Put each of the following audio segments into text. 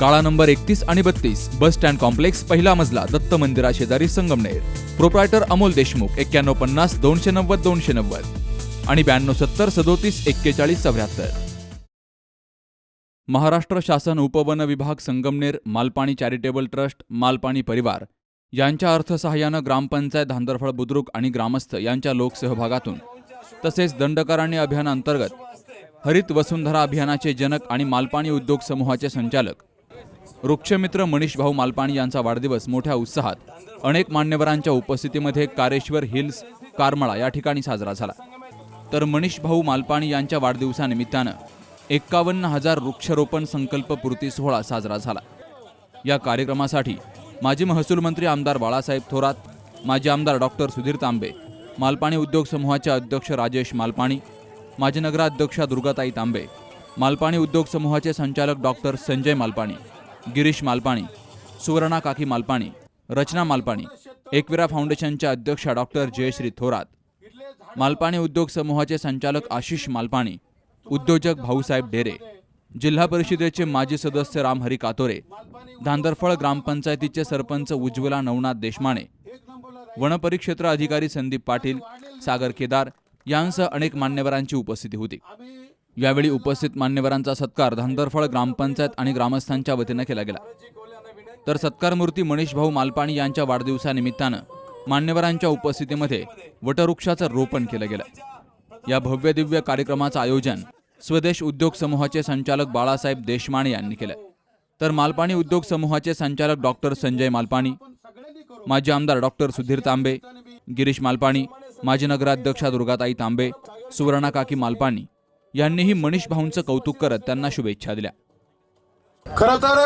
काळा नंबर एकतीस आणि बत्तीस बस स्टँड कॉम्प्लेक्स पहिला मजला दत्त मंदिरा शेजारी संगमनेर. प्रोप्रायटर अमोल देशमुख एक्क्याण्णव पन्नास दोनशे नव्वद दोनशे नव्वद. आणि ब्याण्णव सत्तर सदोतीस एक्केचाळीस चौऱ्याहत्तर. महाराष्ट्र शासन उपवन विभाग संगमनेर मालपाणी चॅरिटेबल ट्रस्ट मालपाणी परिवार यांच्या अर्थसहाय्यानं ग्रामपंचायत धांदरफळ बुद्रुक आणि ग्रामस्थ यांच्या लोकसहभागातून तसेच दंडकारण्य अभियानांतर्गत हरित वसुंधरा अभियानाचे जनक आणि मालपाणी उद्योग समूहाचे संचालक वृक्षमित्र मनीष भाऊ मालपाणी यांचा वाढदिवस मोठ्या उत्साहात. अनेक मान्यवरांच्या उपस्थितीमध्ये कारेश्वर हिल्स कारमळा या ठिकाणी साजरा झाला. तर मनीष भाऊ मालपाणी यांच्या वाढदिवसानिमित्तानं एक्कावन्न हजार वृक्षारोपण संकल्प पूर्ती सोहळा साजरा झाला. या कार्यक्रमासाठी माजी महसूल मंत्री आमदार बाळासाहेब थोरात माजी आमदार डॉक्टर सुधीर तांबे मालपाणी उद्योग समूहाचे अध्यक्ष राजेश मालपाणी माजी नगराध्यक्षा दुर्गाताई तांबे मालपाणी उद्योग समूहाचे संचालक डॉक्टर संजय मालपाणी गिरीश मालपाणी सुवर्णा काकी मालपाणी रचना मालपाणी एकविरा फाउंडेशनच्या अध्यक्षा डॉक्टर जयश्री थोरात मालपाणी उद्योग समूहाचे संचालक आशिष मालपाणी उद्योजक भाऊसाहेब डेरे जिल्हा परिषदेचे माजी सदस्य रामहरी कातोरे धांदरफळ ग्रामपंचायतीचे सरपंच उज्ज्वला नवनाथ देशमाने वनपरिक्षेत्र अधिकारी संदीप पाटील सागर केदार यांसह अनेक मान्यवरांची उपस्थिती होती. यावेळी उपस्थित मान्यवरांचा सत्कार धांदरफळ ग्रामपंचायत आणि ग्रामस्थांच्या वतीनं केला गेला. तर सत्कारमूर्ती मनीष भाऊ मालपाणी यांच्या वाढदिवसानिमित्तानं मान्यवरांच्या उपस्थितीमध्ये वटवृक्षाचं रोपण केलं गेलं. या भव्य दिव्य कार्यक्रमाचं आयोजन स्वदेश उद्योग समूहाचे संचालक बाळासाहेब देशमाणे यांनी केलं. तर मालपाणी उद्योग समूहाचे संचालक डॉक्टर संजय मालपाणी माजी आमदार डॉक्टर सुधीर तांबे गिरीश मालपाणी माजी नगराध्यक्षा दुर्गाताई तांबे सुवर्णा काकी मालपाणी यांनीही मनीष भाऊंचं कौतुक करत त्यांना शुभेच्छा दिल्या. खर तर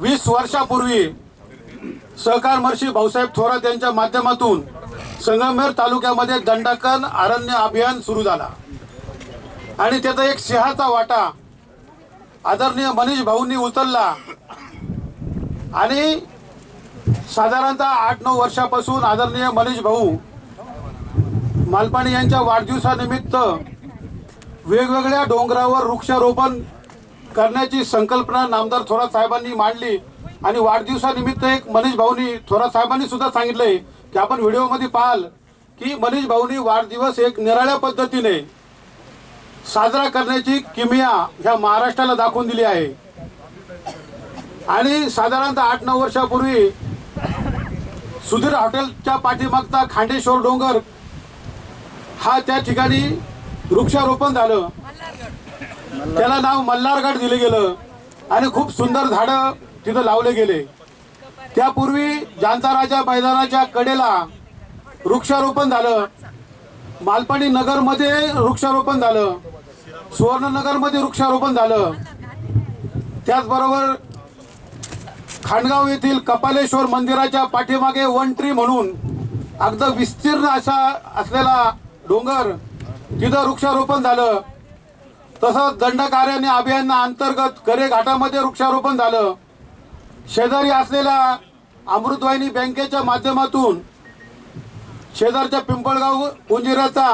वीस वर्षापूर्वी सहकार महर्षी भाऊसाहेब थोरात यांच्या माध्यमातून संगमेर तालुक्यामध्ये दंडकन अरण्य अभियान सुरू झाला. आणि त्याचा एक सिंहाचा वाटा आदरणीय मनीष भाऊंनी उचलला. आणि साधारणतः आठ नऊ वर्षापासून आदरणीय मनीष भाऊ मालपाणी यांच्या वाढदिवसानिमित्त वेगवेगळ्या डोंगरावर वृक्षारोपण करण्याची संकल्पना नामदार थोरात साहेबांनी मांडली. आणि वाढदिवसानिमित्त एक मनीष भाऊनी थोरात साहेबांनी सुद्धा सांगितलंय की आपण व्हिडिओमध्ये पाहाल की मनीष भाऊनी वाढदिवस एक निराळ्या पद्धतीने साजरा करण्याची किमिया ह्या महाराष्ट्राला दाखवून दिली आहे. आणि साधारणतः आठ नऊ वर्षापूर्वी सुधीर हॉटेलच्या पाठीमागचा खांडेश्वर डोंगर हा त्या ठिकाणी वृक्षारोपण झालं. त्याला नाव मल्हारगड दिले गेलं. आणि खूप सुंदर झाडं तिथं लावले गेले. त्यापूर्वी जांता राजा मैदानाच्या कडेला वृक्षारोपण झालं. मालपाणी नगरमध्ये वृक्षारोपण झालं. सुवर्णनगरमध्ये वृक्षारोपण झालं. त्याचबरोबर खांडगाव येथील कपालेश्वर मंदिराच्या पाठीमागे वन ट्री म्हणून अगदी विस्तीर्ण असा असलेला डोंगर तिथं वृक्षारोपण झालं तसंच दंडकार्याने अभियाना अंतर्गत करे घाटामध्ये वृक्षारोपण झालं. शेजारी असलेल्या अमृतवाहिनी बँकेच्या माध्यमातून शेजारच्या पिंपळगाव उंजिराचा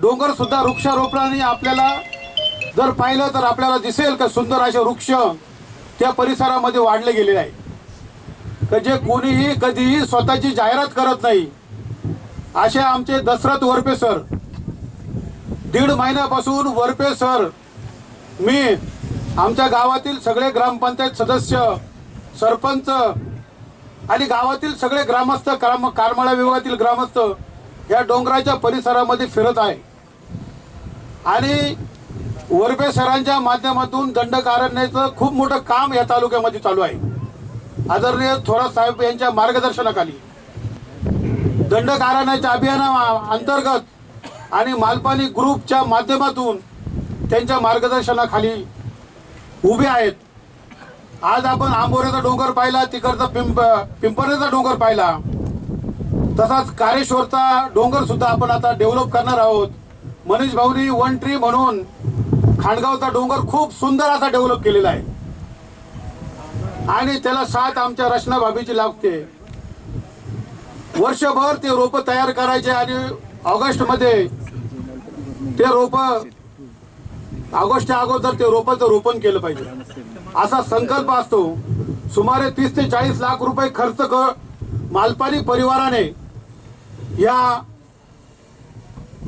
डोंगर सुद्धा वृक्षारोपणाने आपल्याला जर पाहिलं तर आपल्याला दिसेल का सुंदर असे वृक्ष त्या परिसरामध्ये वाढले गेलेले आहे. का जे कोणीही कधीही स्वतःची जाहिरात करत नाही. असे आमचे दशरथ वरपे सर दीड महिन्यापासून वरपे सर. मी आमच्या गावातील सगळे ग्रामपंचायत सदस्य सरपंच आणि गावातील सगळे ग्रामस्थ ग्राम कारमाळा विभागातील ग्रामस्थ या डोंगराच्या परिसरामध्ये फिरत आहे. आणि वरपे सरांच्या माध्यमातून दंडकारण्याचं खूप मोठं काम या तालुक्यामध्ये चालू आहे. आदरणीय थोरात साहेब यांच्या मार्गदर्शनाखाली. दंडकारण्याच्या अभियाना अंतर्गत आणि मालपाणी ग्रुपच्या माध्यमातून त्यांच्या मार्गदर्शनाखाली उभे आहेत. आज आपण आंबोऱ्याचा डोंगर पाहिला तिकडचा पिंप पिंपरेचा डोंगर पाहिला. तसाच कारेश्वरचा डोंगर सुद्धा आपण आता डेव्हलप करणार आहोत. मनीष भाऊनी वन ट्री म्हणून खांडगावचा डोंगर खूप सुंदर असा डेव्हलप केलेला आहे. आणि त्याला साथ आमच्या रचना भाभीची लागते. वर्षभर ते रोप तयार करायचे आणि ऑगस्टमध्ये ते रोप ऑगस्टच्या अगोदर ते रोपाचं रोपण केलं पाहिजे. असा संकल्प असतो. सुमारे तीस ते चाळीस लाख रुपये खर्च कर मालपानी परिवाराने या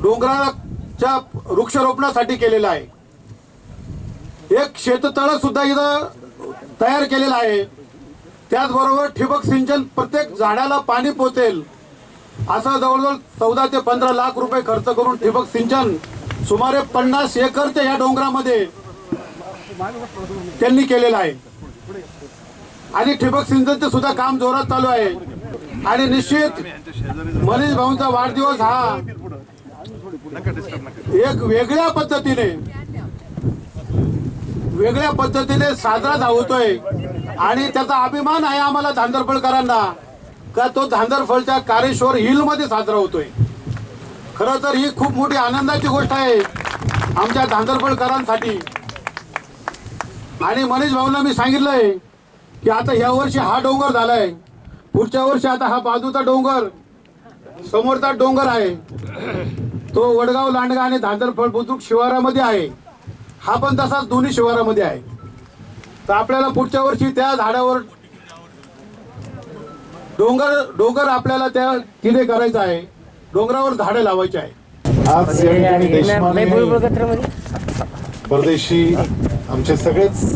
डोंगराच्या वृक्षारोपणासाठी केलेला आहे. एक शेततळ सुद्धा इथं तयार केलेलं आहे. त्याचबरोबर ठिबक सिंचन प्रत्येक झाडाला पाणी पोचेल. असा जवळजवळ चौदा ते पंधरा लाख रुपये खर्च करून ठिबक सिंचन सुमारे पन्नास एकरच्या या डोंगरामध्ये त्यांनी केलेलं आहे. आणि ठिबक सिंचनचं सुद्धा काम जोरात चालू आहे. आणि निश्चित मनीष भाऊंचा वाढदिवस हा एक वेगळ्या पद्धतीने वेगळ्या पद्धतीने साजरा धावतोय आणि त्याचा अभिमान आहे आम्हाला धांदरपळकरांना. का तो धांदरफळच्या कारेश्वर हिलमध्ये साजरा होतोय? खरं तर ही खूप मोठी आनंदाची गोष्ट आहे आमच्या धांदरफळकरांसाठी. आणि मनीष भाऊंना मी सांगितलंय की आता ह्या वर्षी हा डोंगर झालाय. पुढच्या वर्षी आता हा बाजूचा डोंगर समोरचा डोंगर आहे. तो वडगाव लांडगा आणि धांदरफळ बुद्रुक शिवारामध्ये आहे. हा पण तसाच दोन्ही शिवारामध्ये आहे. तर आपल्याला पुढच्या वर्षी त्या झाडावर डोंगर डोंगर आपल्याला त्या तिथे करायचं आहे. डोंगरावर झाडं लावायची आहे. आज या ठिकाणी देशमाने परदेशी आमचे सगळेच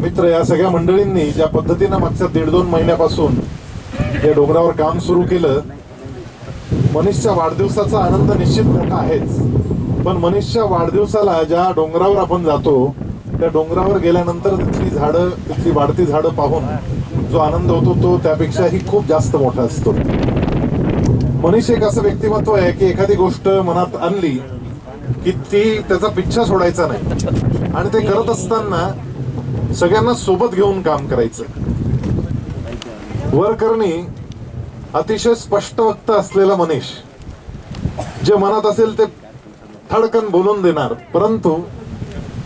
मित्र या सगळ्या मंडळींनी ज्या पद्धतीनं मागच्या दीड दोन महिन्यापासून या डोंगरावर काम सुरू केलं मनीषच्या वाढदिवसाचा आनंद निश्चित मोठा आहेच. पण मनीषच्या वाढदिवसाला ज्या डोंगरावर आपण जातो त्या डोंगरावर गेल्यानंतर तिथली झाडं तिथली वाढती झाडं पाहून जो आनंद होतो तो त्यापेक्षाही खूप जास्त मोठा असतो. मनीष एक असं व्यक्तिमत्व आहे की एखादी गोष्ट मनात आणली की ती त्याचा पिच्छा सोडायचा नाही. आणि ते करत असताना सगळ्यांना सोबत घेऊन काम करायचं. वरकरणी अतिशय स्पष्ट वक्त असलेला मनीष जे मनात असेल ते थडकन बोलून देणार. परंतु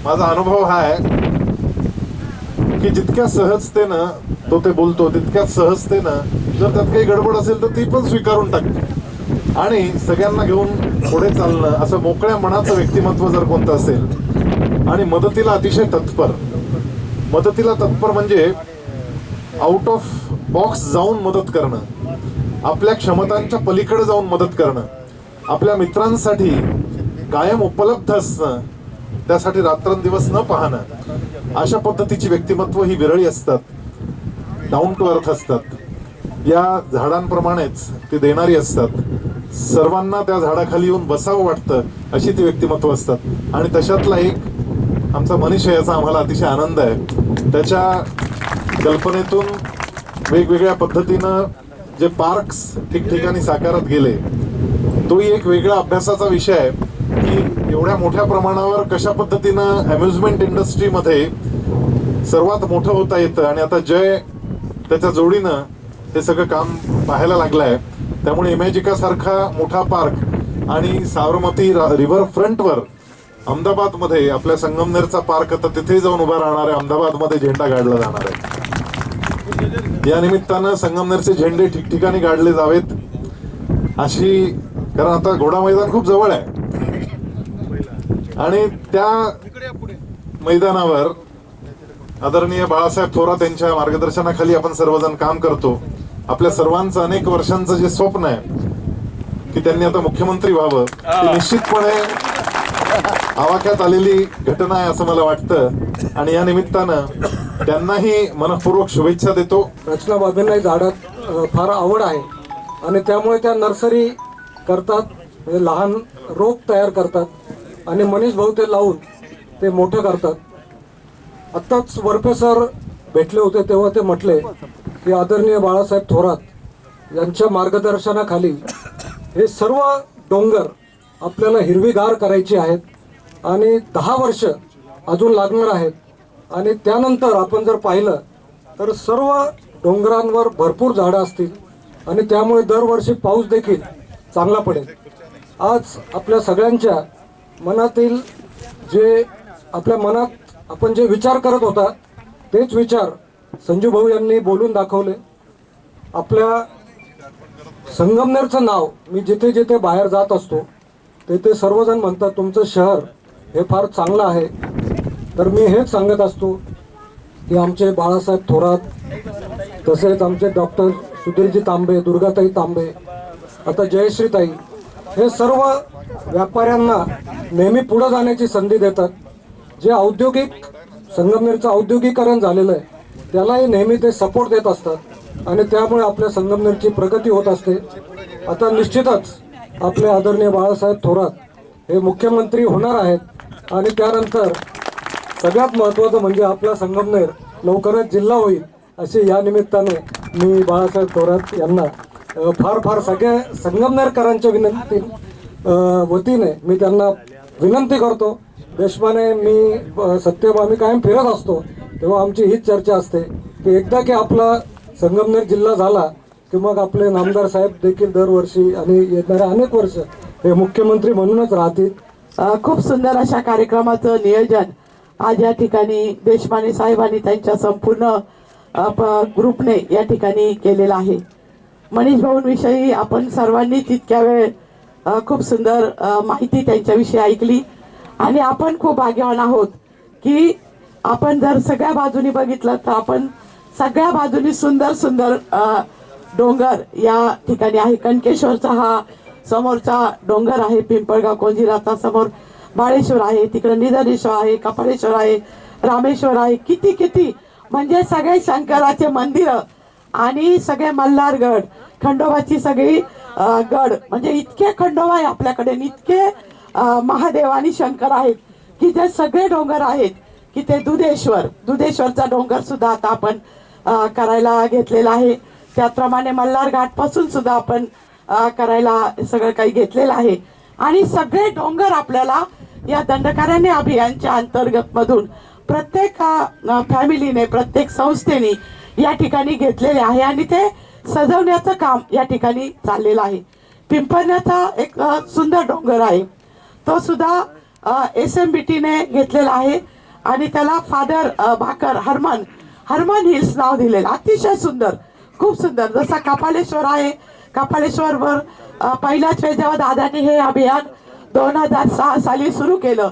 माझा अनुभव हा आहे की जितक्या सहजतेनं तो ते बोलतो तितक्या सहजतेनं जर त्यात काही गडबड असेल तर ती पण स्वीकारून टाकते आणि सगळ्यांना घेऊन पुढे चालणं असं मोकळ्या मनाचं व्यक्तिमत्व जर कोणतं असेल आणि मदतीला अतिशय तत्पर. मदतीला तत्पर म्हणजे आउट ऑफ बॉक्स जाऊन मदत करणं. आपल्या क्षमतांच्या पलीकडे जाऊन मदत करणं. आपल्या मित्रांसाठी कायम उपलब्ध असणं. त्यासाठी रात्रंदिवस न पाहणं. अशा पद्धतीची व्यक्तिमत्व ही विरळी असतात. डाऊन टू अर्थ असतात. या झाडांप्रमाणेच ती देणारी असतात. सर्वांना त्या झाडाखाली येऊन बसावं वाटतं अशी ती व्यक्तिमत्व असतात. आणि तशातला एक आमचा मनीष आहे याचा आम्हाला अतिशय आनंद आहे. त्याच्या कल्पनेतून वेगवेगळ्या पद्धतीनं जे पार्क्स ठिकठिकाणी साकारत गेले तोही एक वेगळा अभ्यासाचा विषय आहे. की एवढ्या मोठ्या प्रमाणावर कशा पद्धतीनं अम्युजमेंट इंडस्ट्रीमध्ये सर्वात मोठं होता येतं आणि आता जय त्याच्या जोडीनं हे सगळं काम पाहायला लागलंय. त्यामुळे इमॅजिका सारखा मोठा पार्क आणि साबरमती रिव्हर फ्रंटवर अहमदाबादमध्ये आपल्या संगमनेरचा पार्क आता तिथे जाऊन उभा राहणार आहे. अहमदाबादमध्ये झेंडा काढला जाणार आहे. या निमित्तानं संगमनेरचे झेंडे ठिकठिकाणी काढले जावेत अशी कारण आता घोडा मैदान खूप जवळ आहे. आणि त्या मैदानावर आदरणीय बाळासाहेब थोरात यांच्या मार्गदर्शनाखाली आपण सर्वजण काम करतो. आपल्या सर्वांचं अनेक वर्षांचं जे स्वप्न आहे की त्यांनी आता मुख्यमंत्री व्हावं ते निश्चितपणे आवाक्यात आलेली घटना आहे असं मला वाटतं. आणि या निमित्तानं त्यांनाही मनपूर्वक शुभेच्छा देतो. रचना बाबींना झाडात फार आवड आहे. आणि त्यामुळे त्या नर्सरी करतात म्हणजे लहान रोप तयार करतात. आणि मनीष भाऊ ते लावून ते मोठं करतात. आत्ताच वरपे सर भेटले होते तेव्हा ते म्हटले की आदरणीय बाळासाहेब थोरात यांच्या मार्गदर्शनाखाली हे सर्व डोंगर आपल्याला हिरवीगार करायची आहेत आणि दहा वर्ष अजून लागणार आहेत. आणि त्यानंतर आपण जर पाहिलं तर सर्व डोंगरांवर भरपूर झाडं असतील आणि त्यामुळे दरवर्षी पाऊस देखील चांगला पडेल. आज आपल्या सगळ्यांच्या मनातील जे आपल्या मनात आपण जे विचार करत होता तेच विचार संजू भाऊ यांनी बोलून दाखवले. आपल्या संगमनेरचं नाव मी जिथे जिथे बाहेर जात असतो तेथे सर्वजण म्हणतात तुमचं शहर हे फार चांगलं आहे. तर मी हेच सांगत असतो की आमचे बाळासाहेब थोरात तसेच आमचे डॉक्टर सुधीरजी तांबे दुर्गाताई तांबे आता जयश्रीताई हे सर्व व्यापाऱ्यांना नेहमी पुढं जाण्याची संधी देतात. जे औद्योगिक संगमनेरचं औद्योगिकरण झालेलं आहे त्यालाही नेहमी ते सपोर्ट देत असतात आणि त्यामुळे आपल्या संगमनेरची प्रगती होत असते. आता निश्चितच आपले आदरणीय बाळासाहेब थोरात हे मुख्यमंत्री होणार आहेत आणि त्यानंतर सगळ्यात महत्त्वाचं म्हणजे आपला संगमनेर लवकरच जिल्हा होईल अशी या निमित्ताने मी बाळासाहेब थोरात यांना फार फार सगळ्या संगमनेरकरांच्या विनंती वतीने मी त्यांना विनंती करतो. देशमाने मी अ, सत्यम आम्ही कायम फिरत असतो. तेव्हा आमची हीच चर्चा असते की एकदा की आपला संगमनेर जिल्हा झाला की मग आपले नामदार साहेब देखील दरवर्षी आणि येणाऱ्या अनेक वर्ष हे मुख्यमंत्री म्हणूनच राहतील. खूप सुंदर अशा कार्यक्रमाचं नियोजन आज या ठिकाणी देशमाने साहेबांनी त्यांच्या संपूर्ण ग्रुपने या ठिकाणी केलेलं आहे. मनीष भाऊंविषयी आपण सर्वांनी तितक्या वेळ खूप सुंदर माहिती त्यांच्याविषयी ऐकली. आणि आपण खूप भाग्यवान आहोत की आपण जर सगळ्या बाजूनी बघितलं तर आपण सगळ्या बाजूनी सुंदर सुंदर डोंगर या ठिकाणी आहे. कणकेश्वरचा हा समोरचा डोंगर आहे पिंपळगाव कोंजिराचा समोर बाळेश्वर आहे तिकडे निधनेश्वर आहे कपाळेश्वर आहे रामेश्वर आहे किती किती. म्हणजे सगळे शंकराचे मंदिरं आणि सगळे मल्हारगड खंडोबाची सगळी गड. म्हणजे इतके खंडोबा आहे आपल्याकडे इतके महादेव आणि शंकर आहेत की जे सगळे डोंगर आहेत की ते दुधेश्वर. दुधेश्वरचा डोंगर सुद्धा आता आपण करायला घेतलेला आहे. त्याचप्रमाणे मल्हार घाटपासून सुद्धा आपण करायला सगळं काही घेतलेलं आहे. आणि सगळे डोंगर आपल्याला या दंडकारण्य अभियानच्या अंतर्गत मधून प्रत्येक फॅमिलीने प्रत्येक संस्थेने या ठिकाणी घेतलेले आहे आणि ते सजवण्याचं काम या ठिकाणी चाललेलं आहे. पिंपण्याचा एक सुंदर डोंगर आहे. तो सुद्धा एस एम बी टीने घेतलेला आहे आणि त्याला फादर भाकर हरमन हरमन हिल्स नाव दिलेलं अतिशय सुंदर खूप सुंदर. जसा कपालेश्वर आहे कपालेश्वरवर पहिल्याच वेळ जेव्हा दादानी हे अभियान दोन हजार सहा साली सुरू केलं.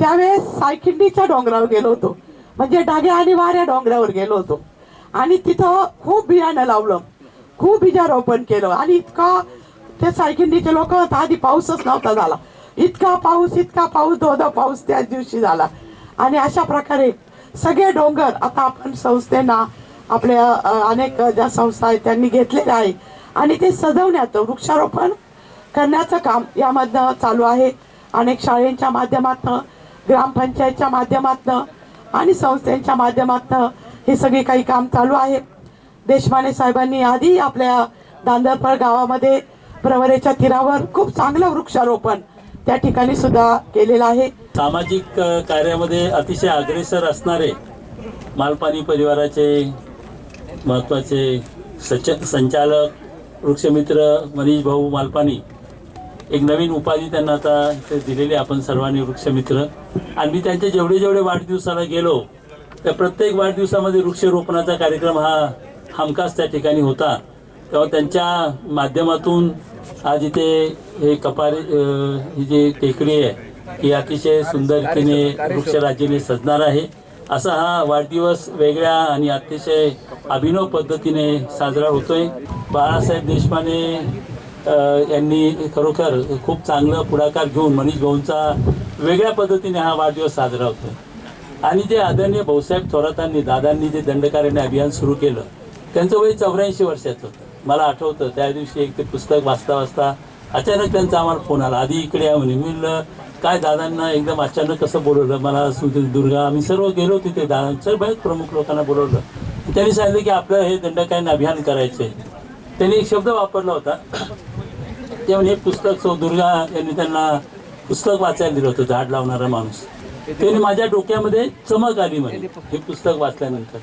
त्यावेळेस सायखिंडीच्या डोंगरावर गेलो होतो. म्हणजे डागे आणि वाऱ्या डोंगरावर गेलो होतो. आणि तिथं खूप बियाणं लावलं. खूप बीजारोपण केलं. आणि इतका ते सायकिंडीचे लोक आधी पाऊसच नव्हता झाला. इतका पाऊस इतका पाऊस धोधा पाऊस त्याच दिवशी झाला. आणि अशा प्रकारे सगळे डोंगर आता आपण संस्थेना आपल्या अनेक ज्या संस्था आहेत त्यांनी घेतलेल्या आहे आणि ते सजवण्याचं वृक्षारोपण करण्याचं काम यामधनं चालू आहे. अनेक शाळेंच्या माध्यमातनं ग्रामपंचायतच्या माध्यमातनं आणि संस्थेच्या माध्यमातनं हे सगळे काही काम चालू आहे देशमाने साहेबांनी आधी आपल्या दांदरफळ गावामध्ये प्रवरेच्या तीरावर खूप चांगलं वृक्षारोपण त्या ठिकाणी सुद्धा केलेलं आहे. सामाजिक कार्यामध्ये अतिशय अग्रेसर असणारे मालपानी परिवाराचे महत्त्वाचे सच संचालक वृक्षमित्र मनीष भाऊ मालपाणी एक नवीन उपाधी त्यांना आता इथे दिलेली आहे. आपण सर्वांनी वृक्षमित्र. आणि मी त्यांच्या जेवढे जेवढे वाढदिवसाला गेलो त्या प्रत्येक वाढदिवसामध्ये वृक्षरोपणाचा कार्यक्रम हा हमखास त्या ठिकाणी होता. तेव्हा त्यांच्या माध्यमातून आज इथे हे कपारी ही जी टेकडी आहे ही अतिशय सुंदर रीतीने वृक्षराजीने सजणार आहे. असा हा वाढदिवस वेगळ्या आणि अतिशय अभिनव पद्धतीने साजरा होतोय. बाळासाहेब देशपांडे यांनी खरोखर खूप चांगलं पुढाकार घेऊन मनीष भाऊंचा वेगळ्या पद्धतीने हा वाढदिवस साजरा होतोय. आणि जे आदरणीय भाऊसाहेब थोरातांनी दादांनी जे दंडकारण्य अभियान सुरू केलं त्यांचं वय चौऱ्याऐंशी वर्षाचं होतं. मला आठवतं त्या दिवशी एक ते पुस्तक वाचता वाचता अचानक त्यांचा आम्हाला फोन आला. आधी इकडे या म्हणे मी काय दादांना एकदम अचानक कसं बोलवलं? मला सुधीर दुर्गा आम्ही सर्व गेलो तिथे दादा सर्व बऱ्याच प्रमुख लोकांना बोलवलं. त्यांनी सांगितलं की आपलं हे दंडकारण्य अभियान करायचं आहे. त्यांनी एक शब्द वापरला होता. ते म्हणजे पुस्तक सौ दुर्गा यांनी त्यांना पुस्तक वाचायला दिलं होतं झाड लावणारा माणूस. त्याने माझ्या डोक्यामध्ये चमक आली म्हणे हे पुस्तक वाचल्यानंतर.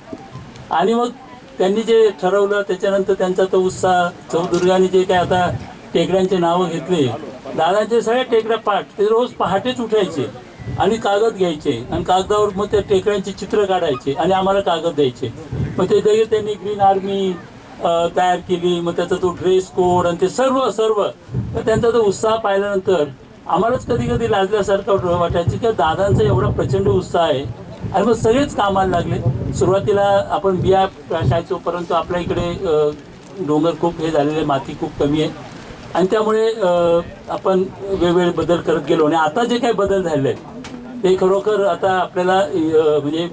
आणि मग त्यांनी जे ठरवलं त्याच्यानंतर त्यांचा तो उत्साह चौदुर्गाने जे काय आता टेकड्यांचे नावं घेतले दादांचे सगळ्या टेकड्या पाठ ते रोज पहाटेच उठायचे आणि कागद घ्यायचे आणि कागदावर मग त्या टेकड्यांची चित्र काढायचे आणि आम्हाला कागद द्यायचे. मग ते लगेच त्यांनी ग्रीन आर्मी तयार केली मग त्याचा तो ड्रेस कोड आणि ते सर्व सर्व. त्यांचा तो उत्साह पाहिल्यानंतर आम्हालाच कधी कधी लाजल्यासारखं वाटायचं की दादांचा एवढा प्रचंड उत्साह आहे. आणि मग सगळेच कामाला लागले. सुरुवातीला आपण बिया टाकायचो परंतु आपल्या इकडे डोंगर खूप हे झालेले माती खूप कमी आहे. आणि त्यामुळे आपण वेगवेगळे बदल करत गेलो. आणि आता जे काही बदल झाले आहेत ते खरोखर आता आपल्याला म्हणजे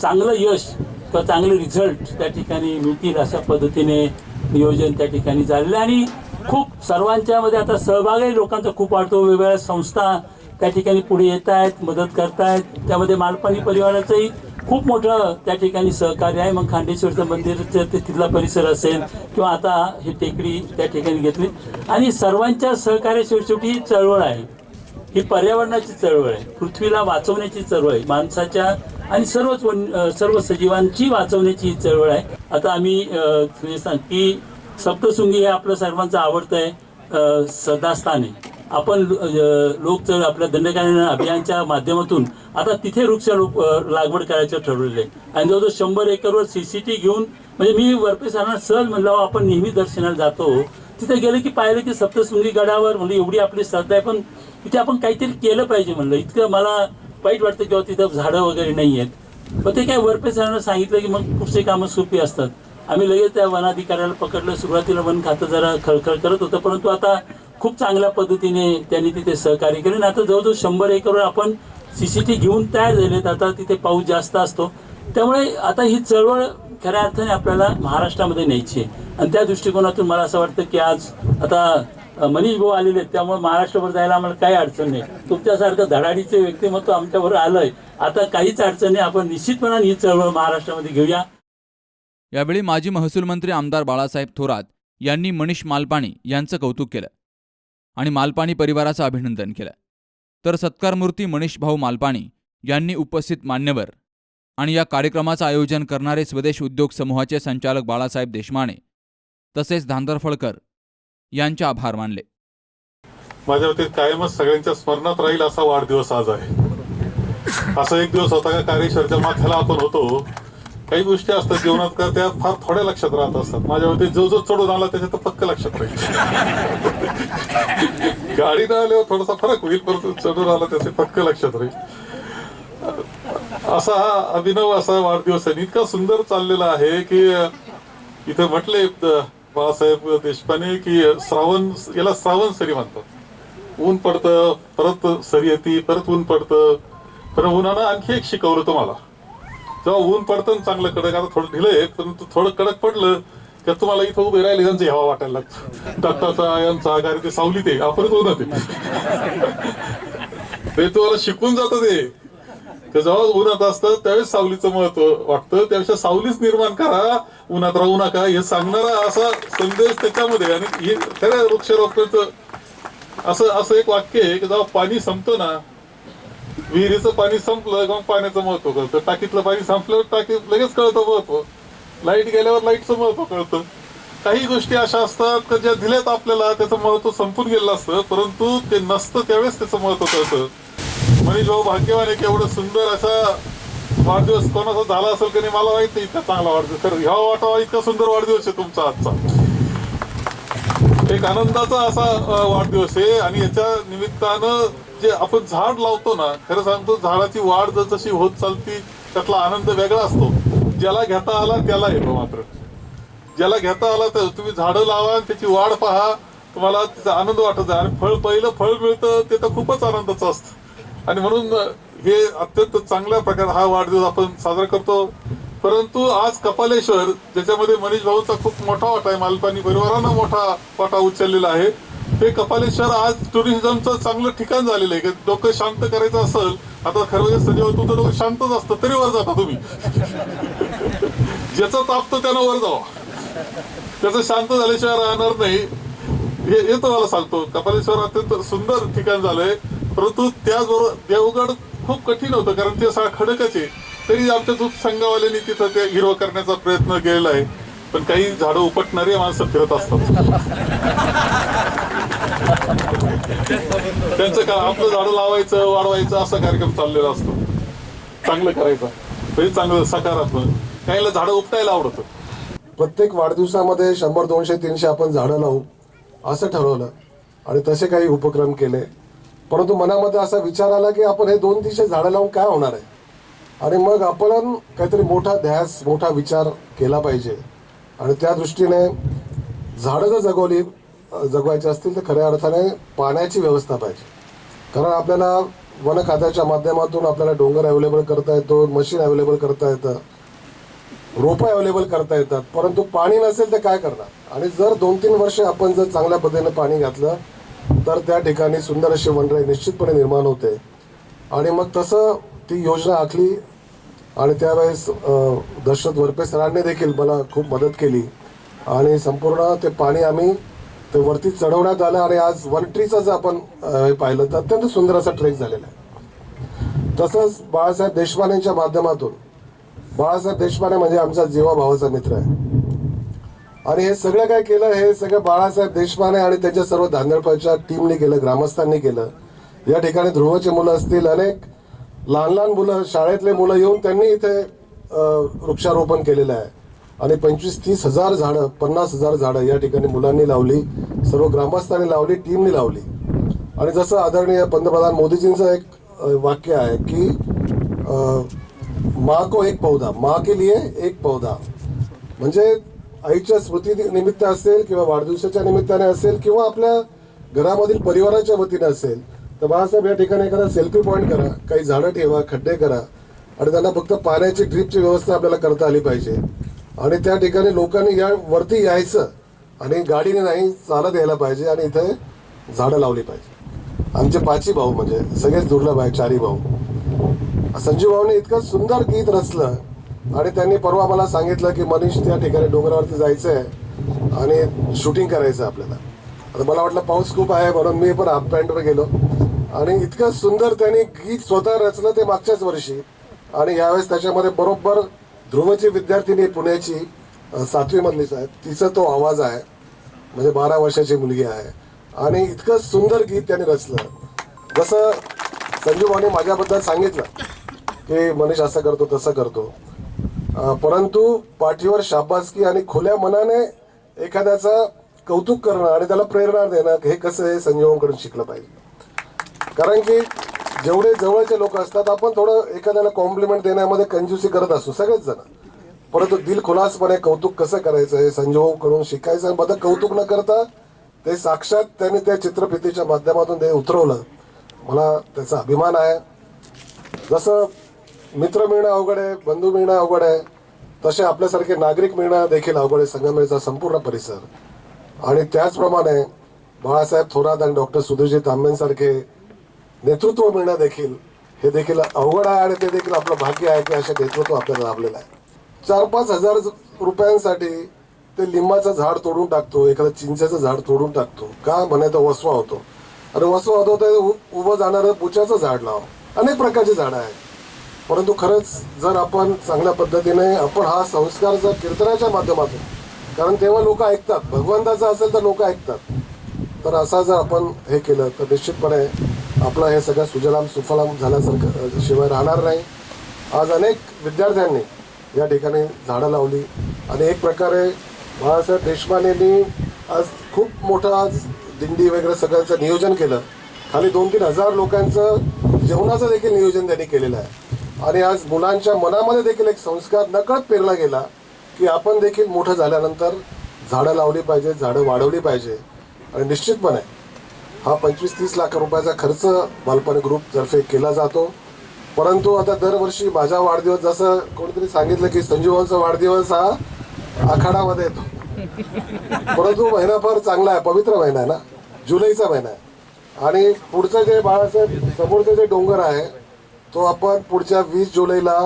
चांगलं यश किंवा चांगले रिझल्ट त्या ठिकाणी मिळतील अशा पद्धतीने नियोजन त्या ठिकाणी झालेलं आहे. आणि खूप सर्वांच्यामध्ये आता सहभागही लोकांचा खूप वाढतो. वेगवेगळ्या संस्था त्या ठिकाणी पुढे येत आहेत मदत करतायत त्यामध्ये मालपाणी परिवाराचंही खूप मोठं त्या ठिकाणी सहकार्य आहे. मग खांडेश्वरचं मंदिरचं ते तिथला परिसर असेल किंवा आता ही टेकडी त्या ठिकाणी घेतली. आणि सर्वांच्या सहकार्याशिवाय शेवटी ही चळवळ आहे. ही पर्यावरणाची चळवळ आहे. पृथ्वीला वाचवण्याची चळवळ आहे. माणसाच्या आणि सर्वच वन सर्व सजीवांची वाचवण्याची ही चळवळ आहे. आता आम्ही सांग की सप्तशृंगी हे आपलं सर्वांचं आवडतं आहे. अ, श्रद्धास्थान आहे आपण लोक चळ आपल्या दंडकारण्य अभियानच्या माध्यमातून आता तिथे वृक्षारोप लागवड करायचं ठरवलेलं आहे. आणि जवळजवळ शंभर एकरवर सीसीटी घेऊन म्हणजे मी वरपे सरांना सहज म्हणलं आपण नेहमी दर्शनाला जातो. तिथे गेलं की पाहिलं की सप्तशृंगी गडावर म्हणजे एवढी आपली श्रद्धा आहे. पण तिथे आपण काहीतरी केलं पाहिजे म्हणलं. इतकं मला वाईट वाटतं किंवा तिथं झाडं वगैरे नाही आहेत. मग ते काय वरपे सरांना सांगितलं की मग पुढचे कामं सोपी असतात. आम्ही लगेच त्या वनाधिकाऱ्याला पकडलं. सुरुवातीला वन खातं जरा खळखळ करत होतं परंतु आता खूप चांगल्या पद्धतीने त्यांनी तिथे सहकार्य केले. आणि आता जवळजवळ शंभर एकरवर आपण सी सी टी घेऊन तयार झालेत. आता तिथे पाऊस जास्त असतो. त्यामुळे आता ही चळवळ खऱ्या अर्थाने आपल्याला महाराष्ट्रामध्ये न्यायची आहे. आणि त्या दृष्टिकोनातून मला असं वाटतं की आज आता मनीष भाऊ आलेले आहेत. त्यामुळे महाराष्ट्रभर जायला आम्हाला काही अडचण नाही. तुमच्यासारखं धडाडीचे व्यक्तिमत्व आमच्याबरोबर आलंय. आता काहीच अडचण नाही. आपण निश्चितपणाने ही चळवळ महाराष्ट्रामध्ये घेऊया. यावेळी माजी महसूल मंत्री आमदार बाळासाहेब थोरात यांनी मनीष मालपाणी यांचं कौतुक केलं आणि मालपाणी परिवाराचं अभिनंदन केलं. तर सत्कारमूर्ती मनीष भाऊ मालपाणी यांनी उपस्थित मान्यवर आणि या कार्यक्रमाचं आयोजन करणारे स्वदेश उद्योग समूहाचे संचालक बाळासाहेब देशमाने तसेच धांदरफळकर यांचे आभार मानले. माझ्या वतीत कायमच सगळ्यांच्या स्मरणात राहील असा वाढदिवस आज आहे. असा एक दिवस होता का कार्यशरच्या माथ्याला आपण होतो. काही गोष्टी असतात जीवनात का त्या फार थोड्या लक्षात राहत असतात. माझ्या मते जो जो चढून आला त्याच्यात पक्क लक्षात राहील. गाडीनं आल्यावर थोडासा फरक होईल परंतु चढून आला त्याचे पक्क लक्षात राहील. असा हा अभिनव असा वाढदिवस आहे. आणि इतका सुंदर चाललेला आहे की इथे म्हटले बाळासाहेब देशपांडे की श्रावण याला श्रावण सरी म्हणतात. ऊन पडतं परत सरी येते परत ऊन पडतं. परत उन्हानं आणखी एक शिकवलं तुम्हाला. जेव्हा ऊन पडतं ना चांगलं कडक. आता थोडं ढिलंय परंतु थोडं कडक पडलं तर तुम्हाला इथं उभे राहिले त्यांची हवा वाटायला लागतं. दत्ताचा यांचा कारण ते सावली ते आपणच ऊन ते. ते तुम्हाला शिकून जातं ते. ते जेव्हा उन्हात असतं त्यावेळेस सावलीचं महत्त्व वाटतं. त्यापेक्षा सावलीच निर्माण करा. उन्हात राहू नका. हे सांगणारा असा संदेश त्याच्यामध्ये आणि हे खरं वृक्षारोपणाचं असं असं एक वाक्य आहे की जेव्हा पाणी संपतं ना विहिरीचं पाणी संपलं मग पाण्याचं महत्त्व कळतं. टाकीतलं पाणी संपलं टाकीत लगेच कळतं महत्त्व. लाइट गेल्यावर लाईटचं महत्त्व कळतं. काही गोष्टी अशा असतात का ज्या दिल्यात आपल्याला त्याचं महत्त्व संपून गेलं असतं परंतु ते नसतं त्यावेळेस त्याचं महत्त्व कळतं. म्हणजे भाऊ भाग्यवान एक एवढं सुंदर असा वाढदिवस कोणाचा झाला असेल की नाही मला माहीत नाही इतका चांगला वाढदिवस. तर ह्या वाटावा इतका सुंदर वाढदिवस आहे तुमचा आजचा. एक आनंदाचा असा वाढदिवस आहे आणि याच्या निमित्तानं जे आपण झाड लावतो ना खरं सांगतो झाडाची वाढ जर जशी होत चालती त्यातला आनंद वेगळा असतो. ज्याला घेता आला त्याला येतो मात्र. ज्याला घेता आला तर तुम्ही झाडं लावा त्याची वाढ पहा तुम्हाला त्याचा आनंद वाटत आणि फळ पहिलं फळ मिळतं ते तर खूपच आनंदाचं असतं. आणि म्हणून हे अत्यंत चांगल्या प्रकारे हा वाढदिवस आपण साजरा करतो. परंतु आज कपालेश्वर ज्याच्यामध्ये मनीष भाऊचा खूप मोठा वाटा आहे मालपानी परिवारानं मोठा वाटा उचललेला आहे. ते कपालेश्वर आज टुरिझमचं चांगलं ठिकाण झालेलं आहे. डोकं शांत करायचं असेल आता खरं म्हणजे संजय तुमचं डोकं शांतच असतं तरी वर जाता तुम्ही. ज्याचा तापतो त्यानं वर जावा. त्याचं शांत झाल्याशिवाय राहणार नाही. हे हे तुम्हाला मला सांगतो कपालेश्वर अत्यंत सुंदर ठिकाण झालंय. परंतु त्याचबरोबर देवगड खूप कठीण होतं कारण ते सगळं खडकच आहे. तरी आमच्या दूध संघावाल्यांनी तिथं ते हिरो करण्याचा प्रयत्न केलेला आहे. पण काही झाडं उपटणारे माणसं फिरत असतात. त्यांचं का आपलं झाडं लावायचं वाढवायचं असा कार्यक्रम चाललेला असतो. चांगलं करायचं. म्हणजे चांगलं सकारात्मक. काहीला झाडं उपटायला आवडतं. प्रत्येक वाढदिवसामध्ये शंभर दोनशे तीनशे आपण झाडं लावू असं ठरवलं. आणि तसे काही उपक्रम केले. परंतु मनामध्ये असा विचार आला की आपण हे दोन तीनशे झाडं लावून काय होणार आहे? आणि मग आपण काहीतरी मोठा ध्यास मोठा विचार केला पाहिजे. आणि त्या दृष्टीने झाडं जर जगवली जगवायची असतील तर खऱ्या अर्थाने पाण्याची व्यवस्था पाहिजे. कारण आपल्याला वन खात्याच्या माध्यमातून आपल्याला डोंगर अवेलेबल करता येतो मशीन अवेलेबल करता येतं रोपं अवेलेबल करता येतात. परंतु पाणी नसेल तर काय करणार? आणि जर दोन तीन वर्ष आपण जर चांगल्या पद्धतीने पाणी घातलं तर त्या ठिकाणी सुंदर अशी वनराई निश्चितपणे निर्माण होते. आणि मग तसं ती योजना आखली आणि त्यावेळेस दशरथ वरपे सरांनी देखील मला खूप मदत केली. आणि संपूर्ण ते पाणी आम्ही ते वरती चढवण्यात आलं आणि आज वन ट्रीचं जर आपण हे पाहिलं तर अत्यंत सुंदर असा ट्रेक झालेला आहे. तसंच बाळासाहेब देशपांडेंच्या माध्यमातून बाळासाहेब देशपांडे म्हणजे आमचा जीवा भावाचा मित्र आहे. आणि हे सगळं काय केलं हे सगळं बाळासाहेब देशपांडे आणि त्यांच्या सर्व धांदळपाच्या टीमने केलं ग्रामस्थांनी केलं. या ठिकाणी ध्रुवचे मुलं असतील अनेक लहान लहान मुलं शाळेतले मुलं येऊन त्यांनी इथे वृक्षारोपण केलेलं आहे. आणि पंचवीस तीस हजार झाडं पन्नास हजार झाडं या ठिकाणी मुलांनी लावली सर्व ग्रामस्थांनी लावली टीमनी लावली. आणि जसं आदरणीय पंतप्रधान मोदीजींचं एक वाक्य आहे की माँ को एक पौधा माँ के लिए एक पौधा. म्हणजे आईच्या स्मृती निमित्त असेल किंवा वाढदिवसाच्या निमित्ताने असेल किंवा आपल्या घरामधील परिवाराच्या वतीने असेल तर बाळासाहेब या ठिकाणी एखादा सेल्फी पॉईंट करा काही झाडं ठेवा खड्डे करा आणि त्यांना फक्त पाण्याची ड्रीपची व्यवस्था आपल्याला करता आली पाहिजे. आणि त्या ठिकाणी लोकांनी या वरती यायचं आणि गाडीने नाही चालत यायला पाहिजे आणि इथे झाडं लावली पाहिजे. आमचे पाचही भाऊ म्हणजे सगळेच दुर्लभ आहे चारही भाऊ. संजीव भाऊने इतकं सुंदर गीत रचलं आणि त्यांनी परवा मला सांगितलं की मनीष त्या ठिकाणी डोंगरावरती जायचं आहे आणि शूटिंग करायचं आहे आपल्याला. आता मला वाटलं पाऊस खूप आहे म्हणून मी पण हाफ पॅन्टवर गेलो. आणि इतकं सुंदर त्यांनी गीत स्वतः रचलं ते मागच्याच वर्षी. आणि यावेळेस त्याच्यामध्ये बरोबर ध्रुवची विद्यार्थिनी पुण्याची सातवी मधलीच आहे तिचा तो आवाज आहे. म्हणजे बारा वर्षाची मुलगी आहे. आणि इतकं सुंदर गीत त्यांनी रचलं. जसं संजू भाऊने माझ्याबद्दल सांगितलं की मनीष असं करतो तसं करतो. परंतु पाठीवर शाबासकी आणि खुल्या मनाने एखाद्याचं कौतुक करणं आणि त्याला प्रेरणा देणं हे कसं हे संजीवांकडून शिकलं पाहिजे. कारण की जेवढे जवळचे लोक असतात आपण थोडं एखाद्याला कॉम्प्लिमेंट देण्यामध्ये कंज्युसी करत असतो सगळेच जण. परंतु दिल खुलासपणे कौतुक कसं करायचं हे संजयकडून शिकायचं आणि बदल कौतुक न करता ते साक्षात त्यांनी त्या चित्रफितीच्या माध्यमातून ते उतरवलं. मला त्याचा अभिमान आहे. जसं मित्र मिळणं अवघड आहे बंधू मिळणं अवघड आहे तसे आपल्यासारखे नागरिक मिळणं देखील अवघड आहे संगमेचा संपूर्ण परिसर. आणि त्याचप्रमाणे बाळासाहेब थोरात आणि डॉक्टर सुधीरजी तांबेंसारखे नेतृत्व मिळणं देखील हे देखील अवघड आहे आणि ते देखील आपलं भाग्य आहे की असे नेतृत्व आपल्याला लाभलेलं आहे. चार पाच हजार रुपयांसाठी ते लिंबाचं झाड तोडून टाकतो एखादं चिंचेचं झाड तोडून टाकतो. का म्हणे तो वसवा होतो. अरे वसवा होतो तर उ- उभं जाणारं पुच्याचं झाड लाव. अनेक प्रकारची झाडं आहेत. परंतु खरंच जर आपण चांगल्या पद्धतीने आपण हा संस्कार जर कीर्तनाच्या माध्यमातून कारण तेव्हा लोक ऐकतात भगवंताचं असेल तर लोक ऐकतात. तर असा जर आपण हे केलं तर निश्चितपणे आपलं हे सगळं सुजलाम सुफलाम झाल्यासारखं शिवाय राहणार नाही. आज अनेक विद्यार्थ्यांनी या ठिकाणी झाडं लावली. आणि एक प्रकारे बाळासाहेब देशपांडेंनी आज खूप मोठं आज दिंडी वगैरे सगळ्यांचं नियोजन केलं. खाली दोन तीन हजार लोकांचं जेवणाचं देखील नियोजन त्यांनी केलेलं आहे. आणि आज मुलांच्या मनामध्ये देखील एक संस्कार नकळत पेरला गेला की आपण देखील मोठं झाल्यानंतर झाडं लावली पाहिजे झाडं वाढवली पाहिजे. आणि निश्चितपणे हा पंचवीस तीस लाख रुपयाचा खर्च बालपणी ग्रुपतर्फे केला जातो. परंतु आता दरवर्षी माझा वाढदिवस जसं कोणीतरी सांगितलं की संजीवांचा वाढदिवस हा आखाडामध्ये येतो. परंतु महिना फार चांगला आहे पवित्र महिना आहे ना? जुलैचा महिना आहे. आणि पुढचं जे बाळासाहेब समोरचं जे डोंगर आहे तो आपण पुढच्या वीस जुलैला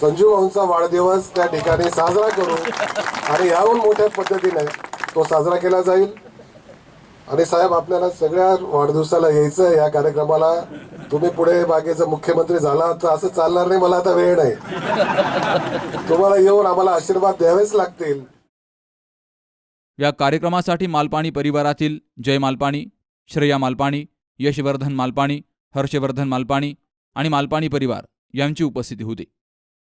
संजू भाऊंचा वाढदिवस त्या ठिकाणी साजरा करू. आणि याहून मोठ्या पद्धतीने तो साजरा केला जाईल. आणि साहेब आपल्याला सगळ्या वाढदिवसाला यायचं या कार्यक्रमाला. तुम्ही पुढे बागेचं मुख्यमंत्री झाला तर असं चालणार नाही मला आता वेळ नाही. तुम्हाला येऊन आम्हाला आशीर्वाद द्यावेच लागतील. या कार्यक्रमासाठी मालपाणी परिवारातील जय मालपाणी श्रेया मालपाणी यशवर्धन मालपाणी हर्षवर्धन मालपाणी आणि मालपाणी परिवार यांची उपस्थिती होती.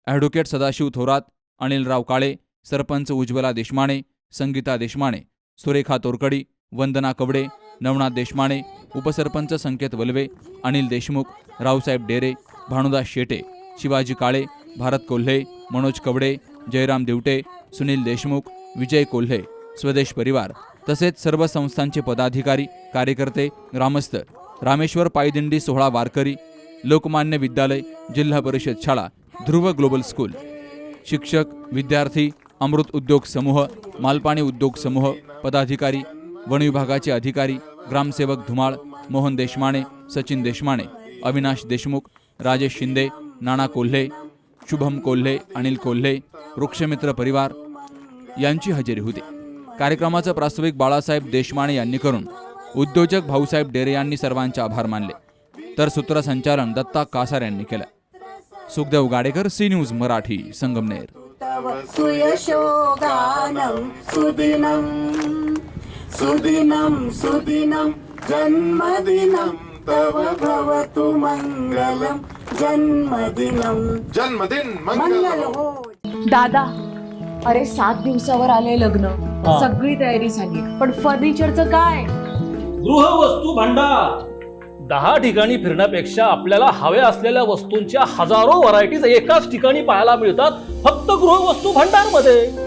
ॲडव्होकेट सदाशिव थोरात अनिलराव काळे सरपंच उज्ज्वला देशमाणे संगीता देशमाणे सुरेखा तोरकडी वंदना कवडे नवनाथ देशमाणे उपसरपंच संकेत वलवे अनिल देशमुख रावसाहेब डेरे भानुदास शेटे शिवाजी काळे भारत कोल्हे मनोज कवडे जयराम दिवटे सुनील देशमुख विजय कोल्हे स्वदेश परिवार तसेच सर्व संस्थांचे पदाधिकारी कार्यकर्ते ग्रामस्थ रामेश्वर पायदिंडी सोहळा वारकरी लोकमान्य विद्यालय जिल्हा परिषद शाळा ध्रुव ग्लोबल स्कूल शिक्षक विद्यार्थी अमृत उद्योग समूह मालपाणी उद्योग समूह पदाधिकारी वन विभागाचे अधिकारी ग्रामसेवक धुमाळ मोहन देशमाणे सचिन देशमाणे अविनाश देशमुख राजेश शिंदे नाना कोल्हे शुभम कोल्हे अनिल कोल्हे वृक्षमित्र परिवार यांची हजेरी होती. कार्यक्रमाचं प्रास्ताविक बाळासाहेब देशमाणे यांनी करून उद्योजक भाऊसाहेब डेरे यांनी सर्वांचे आभार मानले. तर सूत्रसंचालन दत्ता कासार यांनी केलं. Sukhdev Gadekar C news Marathi Sangamner. सुदिनं सुदिनं जन्मदिनं तव भवतु मङ्गलं जन्मदिनं। जन्मदिन मंगल हो। दादा अरे सात दिवसावर आले लग्न. हा. सगळी तयारी झाली. पण फर्निचरचं काय? गृहवस्तू भांडार. दहा ठिकाणी फिरण्यापेक्षा आपल्याला हव्या असलेल्या वस्तूंच्या हजारो व्हरायटीज एकाच ठिकाणी पाहायला मिळतात फक्त गृहवस्तू भांडारमध्ये